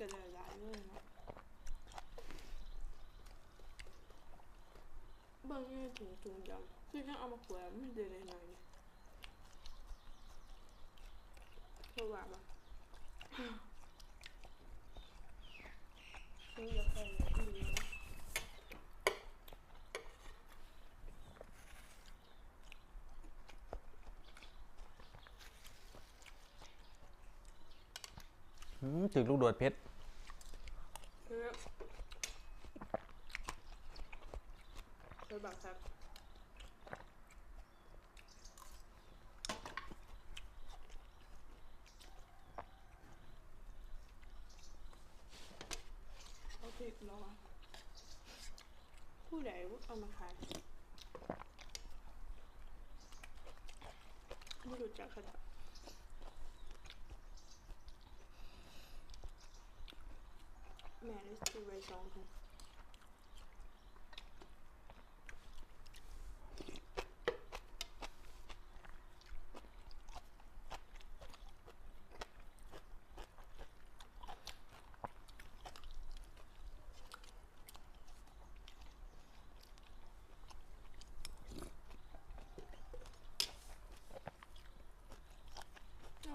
Cho nên lại luôn hả? Bagi tunjang. Tunjang ama kuat, mesti dia nanya. Coba apa? Tunjang kalau ini. Ừ, từ lúc đột hết คือแบบครับเขาผิดแล้วอะผู้ใดเอามาขายไม่รู้จักเขาจ้ะแม่ได้ซื้อไว้สองถุง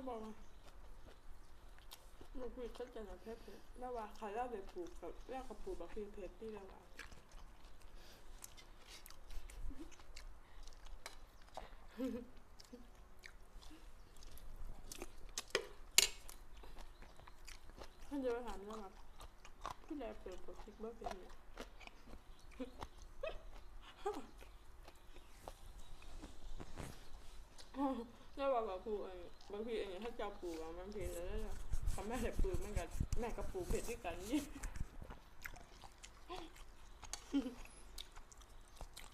บอกว่ามันคือชัดเจนกับเพชรเลยแล้วว่าใครเล่าไปปลูกกับแรกกับปลูกแบบคือเพชรที่แล้วว่าท่านจะไปถามแล้วว่าที่แรกเปิดปลูกพริกบ่เป็นเนี่ยแล้วว่ากับปลูกเอง บางทีเองถ้าเจ้าปลูกอะมันเพีแล้วเนี่ยเขาแม่แต่ปลูกมันกันแม่กับปลูกเพชรด้วยกันนี่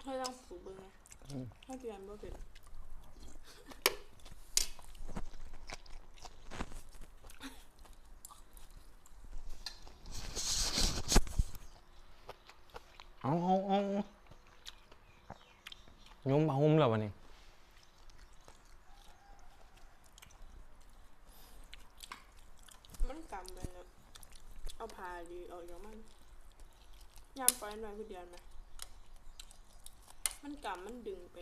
ให้ลองปลูกเบิ่งนะถ้าเรียนบ่เป็นเอาเอาเอายุมมาหุ้มแล้ววันนี้ันกำไปแล้วเอาผ่าดีออกจากมันยามไปหน่อยคือเดียนไหมมันกำมันดึงไป